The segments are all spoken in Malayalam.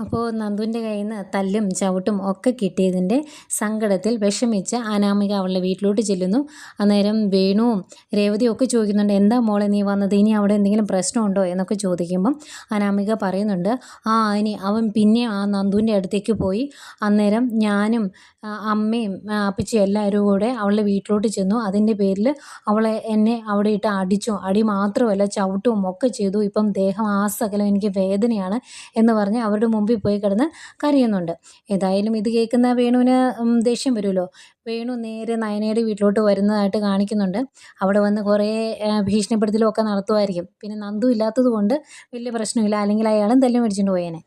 അപ്പോൾ നന്ദുവിന്റെ കയ്യിൽ നിന്ന് തല്ലും ചവിട്ടും ഒക്കെ കിട്ടിയതിന്റെ സങ്കടത്തിൽ വിഷമിച്ച് അനാമിക അവളുടെ വീട്ടിലോട്ട് ചെല്ലുന്നു. അന്നേരം വേണുവും രേവതിയും ഒക്കെ ചോദിക്കുന്നുണ്ട് എന്താ മോളെ നീ വന്നത്? ഇനി അവിടെ എന്തെങ്കിലും പ്രശ്നമുണ്ടോ? എന്നൊക്കെ ചോദിക്കുമ്പം അനാമിക പറയുന്നുണ്ട് ആ ഇനി അവൻ പിന്നെ ആ നന്ദുവിന്റെ അടുത്തേക്ക് പോയി. അന്നേരം ഞാനും അമ്മയും അപ്പച്ചിയും എല്ലാവരും കൂടെ അവളുടെ വീട്ടിലോട്ട് ചെന്നു. അതിന്റെ പേരിൽ അവളെ എന്നെ അവിടെ ഇട്ട് അടിച്ചു. അടി മാത്രമല്ല ചവിട്ടും ഒക്കെ ചെയ്തു. ഇപ്പം ദേഹം ആസകലം സകലം എനിക്ക് വേദനയാണ് എന്ന് പറഞ്ഞ് അവരുടെ മുമ്പിൽ പോയി കിടന്ന് കരയുന്നുണ്ട്. ഏതായാലും ഇത് കേൾക്കുന്ന വേണുവിന് ദേഷ്യം വരുമല്ലോ. വേണു നേരെ നയനയുടെ വീട്ടിലോട്ട് വരുന്നതായിട്ട് കാണിക്കുന്നുണ്ട്. അവിടെ വന്ന് കുറേ ഭീഷണിപ്പെടുത്തലും ഒക്കെ നടത്തുമായിരിക്കും. പിന്നെ നന്ദു ഇല്ലാത്തത് കൊണ്ട് വലിയ പ്രശ്നമില്ല. അല്ലെങ്കിൽ അയാളും തല്ലി മേടിച്ചുകൊണ്ട് പോയേനെ.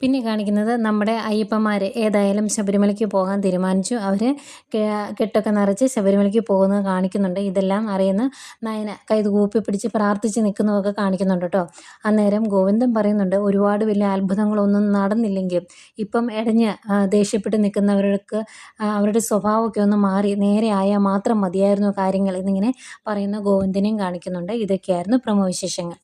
പിന്നെ കാണിക്കുന്നത് നമ്മുടെ അയ്യപ്പന്മാർ ഏതായാലും ശബരിമലയ്ക്ക് പോകാൻ തീരുമാനിച്ചു. അവർ കെട്ടൊക്കെ നിറച്ച് ശബരിമലയ്ക്ക് പോകുന്നത് കാണിക്കുന്നുണ്ട്. ഇതെല്ലാം അറിയുന്ന നയന കൈത് കൂപ്പി പിടിച്ച് പ്രാർത്ഥിച്ച് നിൽക്കുന്നതൊക്കെ കാണിക്കുന്നുണ്ട് കേട്ടോ അന്നേരം ഗോവിന്ദൻ പറയുന്നുണ്ട് ഒരുപാട് വലിയ അത്ഭുതങ്ങളൊന്നും നടന്നില്ലെങ്കിൽ ഇപ്പം ഇടഞ്ഞ് ദേഷ്യപ്പെട്ട് നിൽക്കുന്നവർക്ക് അവരുടെ സ്വഭാവമൊക്കെ ഒന്ന് മാറി നേരെ മാത്രം മതിയായിരുന്നു കാര്യങ്ങൾ എന്നിങ്ങനെ പറയുന്ന ഗോവിന്ദനെയും കാണിക്കുന്നുണ്ട്. ഇതൊക്കെയായിരുന്നു പ്രമോ വിശേഷങ്ങൾ.